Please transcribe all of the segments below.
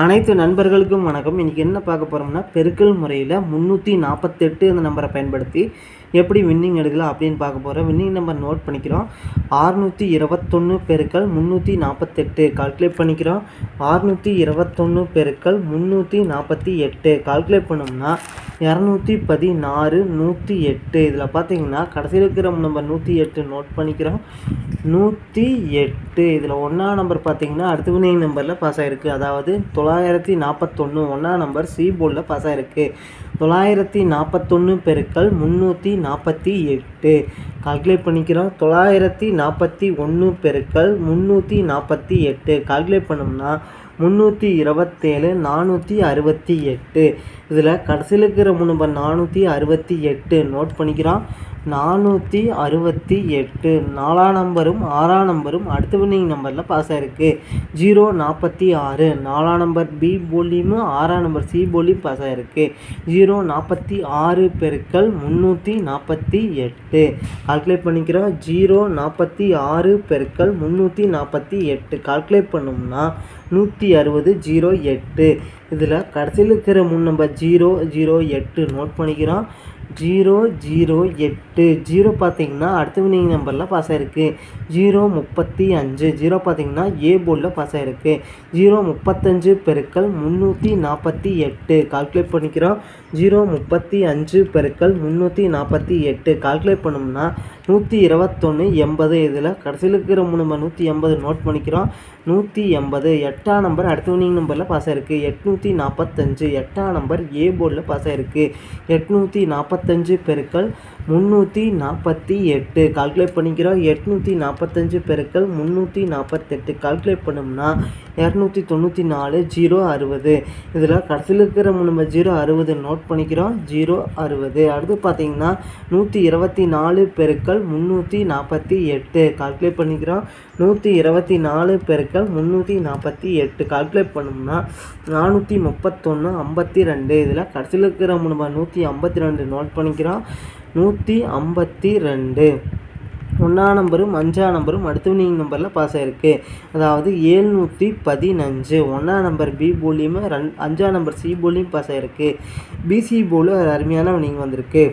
அனைத்து நண்பர்களுக்கும் வணக்கம். இன்றைக்கி என்ன பார்க்க போகிறோம்னா பெருக்கல் முறையில் முந்நூற்றி நாற்பத்தெட்டு அந்த நம்பரை பயன்படுத்தி எப்படி வின்னிங் எடுக்கலாம் அப்படின்னு பார்க்க போகிறோம் வின்னிங் நம்பர் நோட் பண்ணிக்கிறோம். ஆறுநூற்றி இருபத்தொன்று பெருக்கல் முந்நூற்றி நாற்பத்தெட்டு கால்குலேட் பண்ணிக்கிறோம். ஆறுநூற்றி இருபத்தொன்று பெருக்கல் முந்நூற்றி நாற்பத்தி எட்டு. கால்குலேட் பண்ணோம்னா இரநூத்தி பதினாறு நூற்றி எட்டு. இதில் பார்த்தீங்கன்னா கடைசியில் இருக்கிற நம்பர் நூற்றி எட்டு நோட் பண்ணிக்கிறோம். நூற்றி எட்டு. இதில் ஒன்றா நம்பர் பார்த்தீங்கன்னா அடுத்த வினிங் நம்பரில் பாஸ் ஆகிருக்கு அதாவது தொள்ளாயிரத்தி நாற்பத்தொன்று ஒன்றா நம்பர் சி போர்டில் பாஸ் ஆகிருக்கு தொள்ளாயிரத்தி நாற்பத்தொன்று பெருக்கள் முந்நூற்றி நாற்பத்தி எட்டு. கால்குலேட் பண்ணிக்கிறோம். தொள்ளாயிரத்தி நாற்பத்தி ஒன்று பெருக்கள் முந்நூற்றி நாற்பத்தி எட்டு. கால்குலேட் பண்ணோம்னா முந்நூற்றி இருபத்தேழு நானூற்றி அறுபத்தி எட்டு. இதில் கடைசியில் இருக்கிற நம்பர் நானூற்றி அறுபத்தி எட்டு நோட் பண்ணிக்கிறான் நானூற்றி அறுபத்தி எட்டு. நாலாம் நம்பரும் ஆறாம் நம்பரும் அடுத்த வினிங் நம்பரில் பாஸ் ஆகிருக்கு ஜீரோ நாற்பத்தி ஆறு. நாலாம் நம்பர் பி போலியும் ஆறாம் நம்பர் சி போலியும் பாஸ் ஆகிருக்கு ஜீரோ நாற்பத்தி ஆறு பெருக்கள் முந்நூற்றி நாற்பத்தி எட்டு. கால்குலேட் பண்ணிக்கிறோம். ஜீரோ நாற்பத்தி ஆறு பெருக்கள் முந்நூற்றி நாற்பத்தி எட்டு. கால்குலேட் பண்ணோம்னா நூற்றி அறுபது ஜீரோ எட்டு. இதில் கடைசியில் இருக்கிற முன் நம்பர் ஜீரோ ஜீரோ எட்டு நோட் பண்ணிக்கிறோம். ஜீரோ ஜீரோ எட்டு. ஜீரோ பார்த்தீங்கன்னா அடுத்த வினிங் நம்பரில் பாஸ் ஆகிருக்கு ஜீரோ முப்பத்தி அஞ்சு. ஜீரோ பார்த்தீங்கன்னா ஏ போர்டில் பாஸ் ஆகிருக்கு ஜீரோ முப்பத்தஞ்சு பெருக்கள் முந்நூற்றி நாற்பத்தி எட்டு. கால்குலேட் பண்ணிக்கிறோம். ஜீரோ முப்பத்தி அஞ்சு பெருக்கள் முந்நூற்றி நாற்பத்தி எட்டு. கால்குலேட் பண்ணோம்னா நூற்றி இருபத்தொன்று எண்பது இதில் கடைசியில் இருக்கிற மூணு நூற்றி எண்பது நோட் பண்ணிக்கிறோம். நூற்றி எண்பது எட்டாம் நம்பர் அடுத்த வினிங் நம்பரில் பாஸ் ஆகிருக்கு எட்நூற்றி நாற்பத்தஞ்சு எட்டாம் நம்பர் ஏ போர்டில் பாஸ் ஆகிருக்கு எட்நூற்றி நாற்பத்தஞ்சு பெருக்கள் முந்நூற்றி நாற்பத்தி எட்டு. கால்குலேட் பண்ணிக்கிறோம். எட்நூற்றி நாற்பத்தஞ்சு பெருக்கள் முந்நூற்றி நாற்பத்தெட்டு கால்குலேட் பண்ணோம்னா இரநூத்தி தொண்ணூற்றி நாலு ஜீரோ அறுபது. இதில் கடைசியில் இருக்கிற நம்ம ஜீரோ அறுபது நோட் பண்ணிக்கிறோம். ஜீரோ அறுபது. அடுத்து பார்த்தீங்கன்னா நூற்றி இருபத்தி நாலு பெருக்கள் பெருக்கல் முந்நூற்றி நாற்பத்தி எட்டு. கால்குலேட் பண்ணிக்கிறோம். நூற்றி இருபத்தி நாலு பெருக்கல் முந்நூற்றி நாற்பத்தி எட்டு. கால்குலேட் பண்ணோம்னா நானூற்றி முப்பத்தொன்று ஐம்பத்தி ரெண்டு. இதில் கடைசியில் இருக்கிற நம்ம நூற்றி ஐம்பத்தி ரெண்டு நோட் பண்ணிக்கிறோம். நூற்றி ஐம்பத்தி ரெண்டு. ஒன்றாம் நம்பரும் அஞ்சாம் நம்பரும் அடுத்த வினிங் நம்பரில் பாஸ் ஆகிருக்கு அதாவது ஏழ்நூற்றி பதினஞ்சு. ஒன்றாம் நம்பர் பி போலியும் ரெண் அஞ்சாம் நம்பர் சி போலியும் பாஸ் ஆகிருக்கு பிசி போலும் அது அருமையான வினிங் வந்திருக்கு.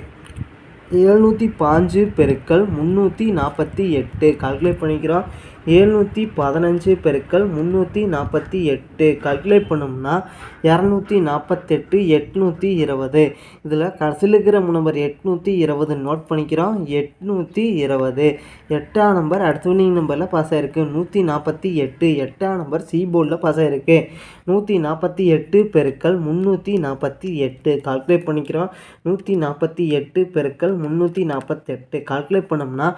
எழுநூற்றி பாஞ்சு பெருக்கல் முந்நூற்றி நாற்பத்தி எட்டு. கால்குலேட் பண்ணிக்கிறோம். ஏழ்நூற்றி பதினஞ்சு பெருக்கல் முந்நூற்றி நாற்பத்தி எட்டு. கல்குலேட் பண்ணோம்னா இரநூத்தி நாற்பத்தெட்டு எட்நூற்றி இருபது. இதில் கடைசியில் இருக்கிற நம்பர் எட்நூற்றி இருபது நோட் பண்ணிக்கிறோம். எட்நூற்றி இருபது. எட்டாம் நம்பர் அடுத்த வினிங் நம்பரில் பாஸ் ஆகிருக்கு நூற்றி நாற்பத்தி எட்டு. எட்டாம் நம்பர் சி போர்டில் பாஸ் ஆகிருக்கு நூற்றி நாற்பத்தி எட்டு பெருக்கல் முந்நூற்றி நாற்பத்தி எட்டு. கால்குலேட் பண்ணிக்கிறோம். நூற்றி நாற்பத்தி எட்டு பெருக்கல் முந்நூற்றி நாற்பத்தெட்டு. கால்குலேட் பண்ணோம்னா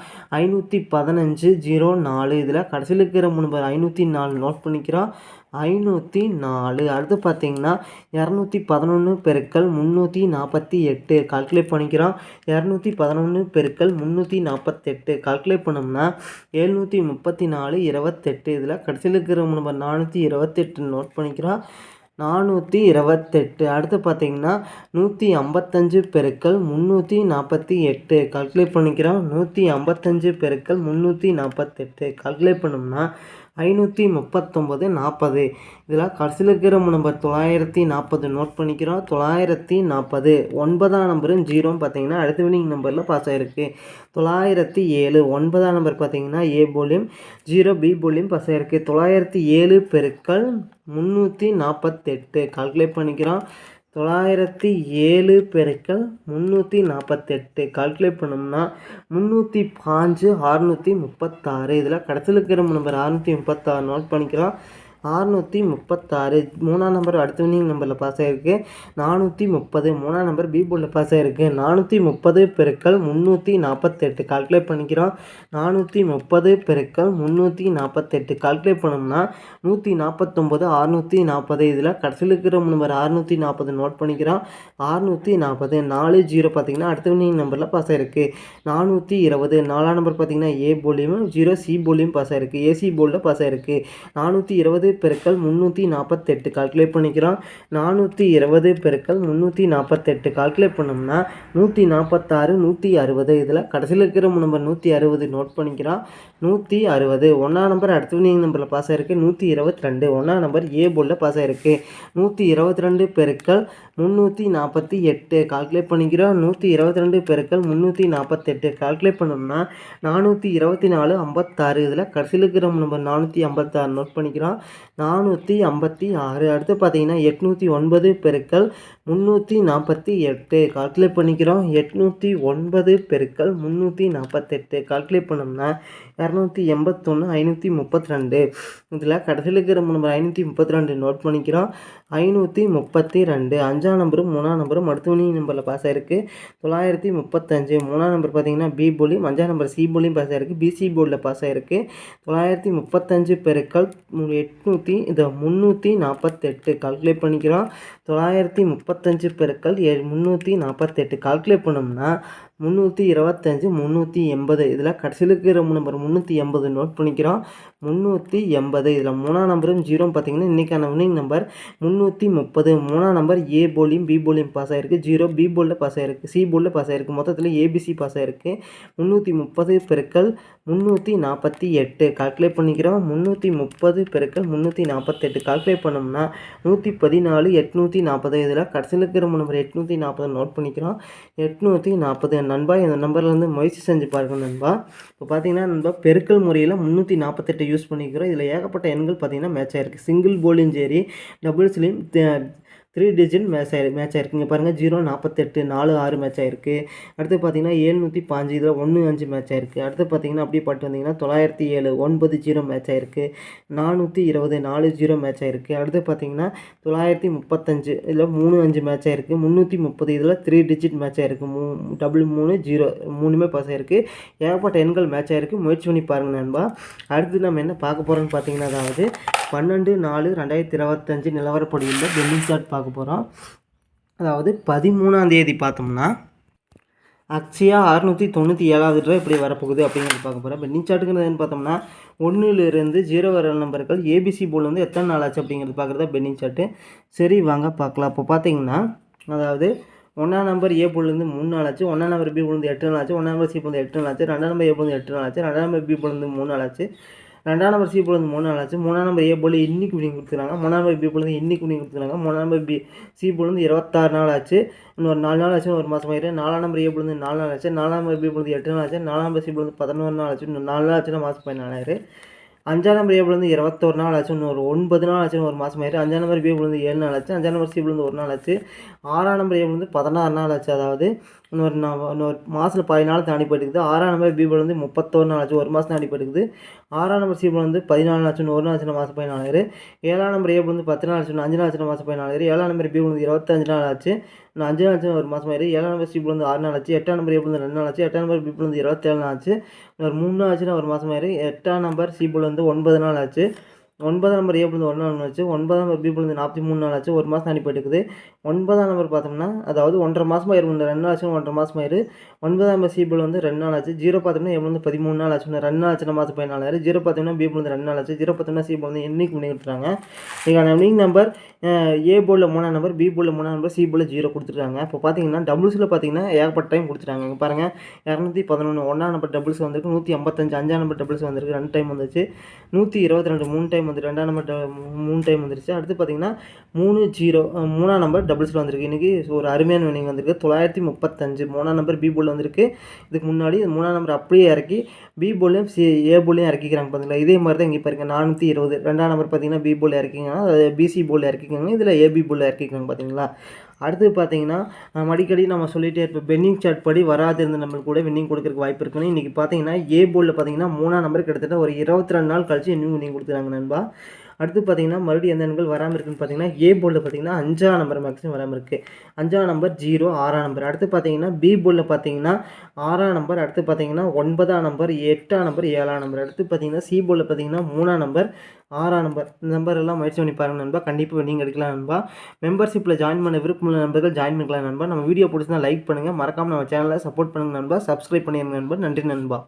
ஐநூற்றி பதினஞ்சு ஜீரோ நாலு. இதில் கடைசியில் இருக்கிற நம்பர் ஐநூற்றி நாலு நோட் பண்ணிக்கிறான் ஐநூற்றி நாலு. அடுத்து பார்த்தீங்கன்னா இரநூத்தி பதினொன்று பெருக்கள் முந்நூற்றி நாற்பத்தி எட்டு. கால்குலேட் பண்ணிக்கிறோம். இரநூத்தி பதினொன்று பெருக்கள் முந்நூற்றி நாற்பத்தெட்டு கால்குலேட் பண்ணோம்னா எழுநூற்றி முப்பத்தி நாலு இருபத்தெட்டு. இதில் கடைசியில் இருக்கிற நம்பர் நானூற்றி இருபத்தெட்டு நோட் பண்ணிக்கிறோம். நானூற்றி இருபத்தெட்டு. அடுத்து பார்த்தீங்கன்னா நூற்றி ஐம்பத்தஞ்சு பெருக்கள் முந்நூற்றி நாற்பத்தி எட்டு. கால்குலேட் பண்ணிக்கிறோம். நூற்றி ஐம்பத்தஞ்சு பெருக்கள் முந்நூற்றி நாற்பத்தெட்டு. கால்குலேட் பண்ணோம்னா ஐநூற்றி முப்பத்தொம்பது நாற்பது இதில் கடைசியில் இருக்கிற நம்பர் தொள்ளாயிரத்தி நாற்பது நோட் பண்ணிக்கிறோம். தொள்ளாயிரத்தி நாற்பது ஒன்பதாம் நம்பரும் ஜீரோன்னு பார்த்தீங்கன்னா அடுத்த வினிங் நம்பரில் பாஸ் ஆகிருக்கு தொள்ளாயிரத்தி ஏழு ஒன்பதாம் நம்பர் பார்த்தீங்கன்னா ஏ போலியும் ஜீரோ பி போலியும் பாஸ் ஆகிருக்கு தொள்ளாயிரத்தி ஏழு பெருக்கள் முந்நூற்றி நாற்பத்தெட்டு கால்குலேட் பண்ணிக்கிறோம். தொள்ளாயிரத்தி ஏழு பெருக்கள் முந்நூற்றி நாற்பத்தெட்டு கால்குலேட் பண்ணோம்னா முந்நூற்றி பாஞ்சு அறுநூற்றி முப்பத்தாறு. இதில் கடைசியில் இருக்கிற நம்பர் அறுநூற்றி முப்பத்தாறு நோட் பண்ணிக்கலாம். அறுநூற்றி முப்பத்தாறு. மூணாம் நம்பர் அடுத்த வினிங் நம்பரில் பாஸ் ஆகிருக்கு நானூற்றி முப்பது. மூணாம் நம்பர் பி போர்டில் பாஸ் ஆகிருக்கு நானூற்றி முப்பது பெருக்கள் முந்நூற்றி நாற்பத்தெட்டு கால்குலேட் பண்ணிக்கிறோம். நானூற்றி முப்பது பெருக்கள் முந்நூற்றி நாற்பத்தெட்டு கால்குலேட் பண்ணோம்னா நூற்றி நாற்பத்தொம்போது அறுநூற்றி நாற்பது இதில் கடைசியில் இருக்கிற நம்பர் அறுநூற்றி நாற்பது நோட் பண்ணிக்கிறோம். அறுநூற்றி நாற்பது நாலு ஜீரோ பார்த்தீங்கன்னா அடுத்த வினிங் நம்பரில் பாஸ் ஆகிருக்கு நானூற்றி இருபது. நாலாம் நம்பர் பார்த்தீங்கன்னா ஏ போலியும் ஜீரோ சி போலியும் பாஸ் ஆகிருக்கு ஏசி போலில் பாஸ் ஆகிருக்கு நானூற்றி இருபது பெருக்கல் முந்நூற்றி நாற்பத்தெட்டு கால்குலேட் பண்ணிக்கிறோம். நானூற்றி இருபது பெருக்கல் முந்நூற்றி நாற்பத்தெட்டு கால்குலேட் பண்ணோம்னா நூற்றி நாற்பத்தாறு நூற்றி அறுபது. இதில் கடைசியில் இருக்கிற நம்பர் நூற்றி அறுபது நோட் பண்ணிக்கிறோம். நூற்றி அறுபது. ஒன்றா நம்பர் அடுத்த வினிங் நம்பரில் பாஸ் ஆகிருக்கு நூற்றி இருபத்தி ரெண்டு ஒன்றா நம்பர் ஏ போர்டில் பாஸ் ஆகிருக்கு நூற்றி இருபத்தி ரெண்டு பெருக்கல் முந்நூற்றி நாற்பத்தி எட்டு கால்குலேட் பண்ணிக்கிறோம். நூற்றி இருபத்தி ரெண்டு பெருக்கல் முந்நூற்றி நாற்பத்தெட்டு கால்குலேட் பண்ணோம்னா நானூற்றி இருபத்தி நாலு ஐம்பத்தாறு. இதில் கடைசியில் இருக்கிற நம்பர் நானூற்றி ஐம்பத்தாறு நோட் பண்ணிக்கிறோம். நானூற்றி ஐம்பத்தி ஆறு. அடுத்து பார்த்தீங்கன்னா எட்நூற்றி ஒன்பது பெருக்கள் முந்நூற்றி நாற்பத்தி எட்டு. கால்குலேட் பண்ணிக்கிறோம். எட்நூற்றி ஒன்பது பெருக்கள் முந்நூற்றி நாற்பத்தெட்டு. கால்குலேட் பண்ணோம்னா இரநூத்தி எண்பத்தொன்று ஐநூற்றி முப்பத்தி ரெண்டு. இதில் கடைசியில் இருக்கிற நம்பர் ஐநூற்றி முப்பத்தி ரெண்டு நோட் பண்ணிக்கிறோம். ஐநூற்றி முப்பத்தி ரெண்டு. அஞ்சாம் நம்பரும் மூணாம் நம்பரும் மருத்துவமனை நம்பரில் பாஸ் ஆயிருக்கு. தொள்ளாயிரத்தி முப்பத்தஞ்சு. மூணாம் நம்பர் பார்த்தீங்கன்னா பி போலியும் அஞ்சாம் நம்பர் சி போலியும் பாஸ் ஆயிருக்கு. பிசி போர்டில் பாஸ் ஆகிருக்கு தொள்ளாயிரத்தி முப்பத்தஞ்சு பெருக்கள் எட்நூற்றி இந்த முந்நூற்றி நாற்பத்தெட்டு கால்குலேட் பண்ணிக்கிறோம். தொள்ளாயிரத்தி முப்பத்தஞ்சு பெருக்கள் ஏ முந்நூற்றி நாற்பத்தெட்டு கால்குலேட் பண்ணோம்னா முந்நூற்றி இருபத்தஞ்சி முந்நூற்றி எண்பது. இதில் கடைசியில் இருக்கிற நம்பர் முந்நூற்றி எண்பது நோட் பண்ணிக்கிறோம். முந்நூற்றி எண்பது. இதில் மூணாம் நம்பரும் ஜீரோ பார்த்தீங்கன்னா இன்றைக்கான வினிங் நம்பர் முந்நூற்றி முப்பது. மூணாம் நம்பர் ஏ போலியும் பி போலியும் பாஸ் ஆகிருக்கு ஜீரோ பி போலில் பாஸ் ஆகிருக்கு சி போலில் பாஸ் ஆகிருக்கு மொத்தத்தில் ஏபிசி பாஸ் ஆகிருக்கு முந்நூற்றி முப்பது பெருக்கள் முந்நூற்றி நாற்பத்தி எட்டு. கால்குலேட் பண்ணிக்கிறோம். முந்நூற்றி முப்பது பெருக்கள் முந்நூற்றி நாற்பத்தெட்டு கால்குலேட் பண்ணோம்னா நூற்றி பதினாலு எட்நூற்றி நாற்பது இதில் கடைசியில் இருக்கிற நம்பர் எட்நூற்றி நாற்பது நோட் பண்ணிக்கிறோம். எட்நூற்றி நாற்பது நண்பா இந்த நம்பர்லேருந்து முயற்சி செஞ்சு பாருங்கள் நண்பா. இப்போ பார்த்தீங்கன்னா நண்பா பெருக்கல் முறையில் முந்நூற்றி நாற்பத்தெட்டு யூஸ் பண்ணிக்கிறோம். இதில் ஏகப்பட்ட எண்கள் பார்த்தீங்கன்னா மேட்ச் ஆகிருக்கு சிங்கிள் போலியும் சரி டபுள்ஸ்லேயும் த்ரீ டிஜிட் மேட்ச் ஆயிரு மேட்ச் ஆயிருக்குங்க பாருங்கள் ஜீரோ நாற்பத்தெட்டு நாலு ஆறு மேட்ச் ஆகிருக்கு அடுத்து பார்த்தீங்கன்னா ஏழ்நூற்றி பாஞ்சு இதில் ஒன்று அஞ்சு மேட்ச் ஆயிருக்கு. அடுத்து பார்த்தீங்கன்னா அப்படியே பாட்டு வந்தீங்கன்னா தொள்ளாயிரத்தி ஏழு ஒன்பது ஜீரோ மேட்ச் ஆயிருக்கு. நானூற்றி இருபது நாலு ஜீரோ மேட்ச் ஆகிருக்கு அடுத்து பார்த்தீங்கன்னா தொள்ளாயிரத்தி முப்பத்தஞ்சு இதில் மூணு அஞ்சு மேட்ச் ஆகிருக்கு முந்நூற்றி முப்பது இதில் த்ரீ டிஜிட் மேட்ச் ஆயிருக்கு. மூ டபுள் மூணு ஜீரோ மூணுமே பாஸ் ஆகிருக்கு ஏகப்பட்ட எண்கள் மேட்ச் ஆகிருக்கு முயற்சி பண்ணி பாருங்கள் நண்பா. அடுத்து நம்ம என்ன பார்க்க போகிறோம்னு பார்த்தீங்கன்னா அதாவது பன்னெண்டு நாலு ரெண்டாயிரத்தி இருபத்தஞ்சி நிலவரப்படியில் பெல்லிங் சார்ட் பார்க்க போகிறோம் அதாவது பதிமூணாம் தேதி பார்த்தோம்னா அக்ஷயா அறுநூற்றி தொண்ணூற்றி ஏழாவது ரூபா இப்படி வரப்போகுது அப்படிங்கிறது பார்க்க போகிறோம் பெல்லிங் சார்ட்டுங்கிறது பார்த்தோம்னா ஒன்றுலேருந்து ஜீரோ வர நம்பர்கள் ஏபிசி போல் வந்து எத்தனை நாள் ஆச்சு அப்படிங்கிறது பார்க்குறதா பெல்லிங் சார்ட்டு. சரி வாங்க பார்க்கலாம். இப்போ பார்த்தீங்கன்னா அதாவது ஒன்றாம் நம்பர் ஏ போலேருந்து மூணு நாள் ஆச்சு ஒன்றாம் நம்பர் பி போலேருந்து எட்டு நாள் ஆச்சு ஒன்றாம் நம்பர் சி போலேருந்து எட்டு நாள் ஆச்சு ரெண்டாம் நம்பர் ஏ போலேருந்து எட்டு நாள் ஆச்சு ரெண்டாம் நம்பர் பி போலேருந்து மூணு நாள் ஆச்சு. ரெண்டாம் நம்பர் சி போல் மூணு நாள் ஆச்சு. மூணாம் நம்பர் ஏ போல் இன்னைக்கு வினிங் கொடுத்துருக்காங்க. மூணாம் நம்பர் பி போல் இன்னைக்கு வினிங் கொடுத்துருக்காங்க. மூணாம் நம்பர் பி சி போல் இருபத்தாறு நாள் ஆச்சு. இன்னொரு நாலு நாள் ஆச்சு ஒரு மாதம் ஆயிரு நாலாம் நம்பர் ஏ போல் நாலு நாள் ஆச்சு. நாலாம் நம்பர் பி போல் எட்டு நாள் ஆச்சு. நாலாம் நம்பர் சி போல் வந்து பதினோரு நாள் ஆச்சு. இன்னும் நாலு நாள் ஆச்சுன்னா மாதம் பதினாலாயிரம். அஞ்சாம் நம்பர் ஏ வந்து இருபத்தொரு நாள் ஆச்சு. இன்னும் ஒரு ஒன்பது நாள் ஆச்சு ஒரு மாதம் ஆயிடுச்சு அஞ்சாம் நம்பர் பி வந்து ஏழு நாள் ஆச்சு. அஞ்சாம் நம்பர் சி வந்து ஒரு நாள் ஆச்சு. ஆறாம் நம்பர் ஏ வந்து பதினாறு நாள் ஆச்சு அதாவது இன்னொரு இன்னொரு மாதத்தில் பதினாலு தாண்டி போயிட்டுருக்குது ஆறாம் நம்பர் பி வந்து முப்பத்தொரு நாள் ஆச்சு ஒரு மாதம் தாண்டி போயிட்டுருக்குது ஆறாம் நம்பர் சி வந்து பதினாலு நாள் ஆச்சு ஒரு நாள் ஆச்சு மாதம் பதினாலாயிரம் ஏழாம் நம்பர் ஏ வந்து பத்து நாள் ஆச்சு அஞ்சு நாள் ஆச்சு மாதம் பதினாலாயிரம் ஏழாம் நம்பர் பி வந்து இருபத்தஞ்சு நாள் ஆச்சு இன்னும் அஞ்சு நாள் ஆச்சு ஒரு மாதம் ஆயிரு ஏழாம் நம்பர் சி வந்து ஆறு நாள் ஆச்சு எட்டாம் நம்பர் ஏ வந்து ரெண்டு நாள் ஆச்சு எட்டாம் நம்பர் பி வந்து இருபத்தேழு நாள் ஆச்சு ஒரு மூணு நாள் ஆச்சுன்னா ஒரு மாதம் ஆயிரு எட்டாம் நம்பர் சி வந்து ஒன்பது நாள் ஆச்சு ஒன்பதாம் நம்பர் ஏ பிளந்து ஒன்று நாள் ஆச்சு ஒன்பதாம் நம்பர் பி பிளந்து நாற்பத்தி மூணு நாள் ஆச்சு ஒரு மாதம் தாண்டி ஒன்பதாம் நம்பர் பார்த்தோம்னா அதாவது ஒன்றரை மாதமாக இருக்கும் ரெண்டு நாள் ஆச்சு ஒன்றரை மாதம் ஆயிரு. ஒன்பதாம் நம்பர் சி வந்து ரெண்டு நாள் ஆச்சு. ஜீரோ பார்த்தோம்னா எவ்வளோ வந்து பதிமூணு நாள் ஆச்சு. ரெண்டு நாள் ஆச்சு மாதம் பதினாலு ஜீரோ பார்த்தோம்னா பி வந்து ரெண்டு நாள் ஆச்சு. ஜீரோ பார்த்தோம்னா சி வந்து என்னைக்கு பண்ணி கொடுத்துருக்காங்க இதுக்கான வினிங் நம்பர் ஏ போர்டில் மூணாம் நம்பர் பி போர்டில் மூணாம் நம்பர் சி போர்டில் ஜீரோ கொடுத்துருக்காங்க இப்போ பார்த்தீங்கன்னா டபுள்ஸில் பார்த்தீங்கன்னா ஏகப்பட்ட டைம் கொடுத்துருக்காங்க இங்கே பாருங்கள் இரநூத்தி பதினொன்று ஒன்றாம் நம்பர் டபுள்ஸ் வந்திருக்கு. நூற்றி ஐம்பத்தஞ்சு. அஞ்சாம் நம்பர் டபுள்ஸ் வந்திருக்கு. ரெண்டு டைம் வந்துச்சு நூற்றி இருபத்தி ரெண்டு. மூணு டைம் வந்து ரெண்டாம் நம்பர் மூணு டைம் வந்துருச்சு. அடுத்து பார்த்தீங்கன்னா மூணு ஜீரோ மூணாம் நம்பர் டபுள்ஸில் வந்திருக்கு. இன்றைக்கி ஒரு அருமையான வினிங் வந்திருக்கு. தொள்ளாயிரத்தி முப்பத்தஞ்சு மூணாம் நம்பர் பி போல் வந்திருக்கு. இதுக்கு முன்னாடி மூணாம் நம்பர் அப்படியே இறக்கி பி போலையும் சி ஏ போலையும் இறக்கிக்கிறாங்க பார்த்தீங்களா இதே மாதிரி தான் இங்கே பாருங்க நானூற்றி இருபது. ரெண்டாம் நம்பர் பார்த்தீங்கன்னா பி போல் இறக்கிங்கன்னா பிசி போல் இறக்கிக்கோங்க. இதில் ஏபி போல் இறக்கிக்கோங்க பார்த்தீங்களா அடுத்து பார்த்தீங்கன்னா அடிக்கடி நம்ம சொல்லிகிட்டே இருப்போம் பென்னிங் சார்ட் படி வராதிருந்த நம்மளுக்கு கூட வின்னிங் கொடுக்குறக்கு வாய்ப்பு இருக்குன்னு. இன்றைக்கி பார்த்தீங்கன்னா ஏ போலில் பார்த்தீங்கன்னா மூணாம் நம்பர் கிட்டத்தட்ட ஒரு இருபத்தி ரெண்டு நாள் கழிச்சு இன்னும் வின்னிங் கொடுத்துறாங்க நண்பா. அடுத்து பார்த்தீங்கன்னா மறுபடியும் எந்த எண்கள் வராமல் இருக்குன்னு பார்த்தீங்கன்னா ஏ போர்டில் பார்த்தீங்கன்னா அஞ்சாம் நம்பர் மேக்ஸிமம் வராமல் இருக்குது அஞ்சாம் நம்பர் ஜீரோ ஆறாம் நம்பர் அடுத்து பார்த்தீங்கன்னா பி போர்டில் பார்த்தீங்கன்னா ஆறாம் நம்பர் அடுத்து பார்த்தீங்கன்னா ஒன்பதாம் நம்பர் எட்டாம் நம்பர் ஏழாம் நம்பர் அடுத்து பார்த்தீங்கன்னா சி போர்டில் பார்த்தீங்கன்னா மூணாம் நம்பர் ஆறாம் நம்பர் இந்த நம்பர் எல்லாம் முயற்சி பண்ணி பாருங்கள் நண்பா. கண்டிப்பாக நீங்கள் எடுக்கலாம் நண்பா. மெம்பர்ஷிப்பில் ஜாயின் பண்ண விருப்பமுள்ள நண்பர்கள் ஜாயின் பண்ணிக்கலாம் நண்பா. நம்ம வீடியோ பிடிச்சிருந்தா லைக் பண்ணுங்கள் மறக்காமல் நம்ம சேனலை சப்போர்ட் பண்ணுங்கள் நண்பா. சப்ஸ்கிரைப் பண்ணிடுங்க நண்பா. நன்றி நண்பா.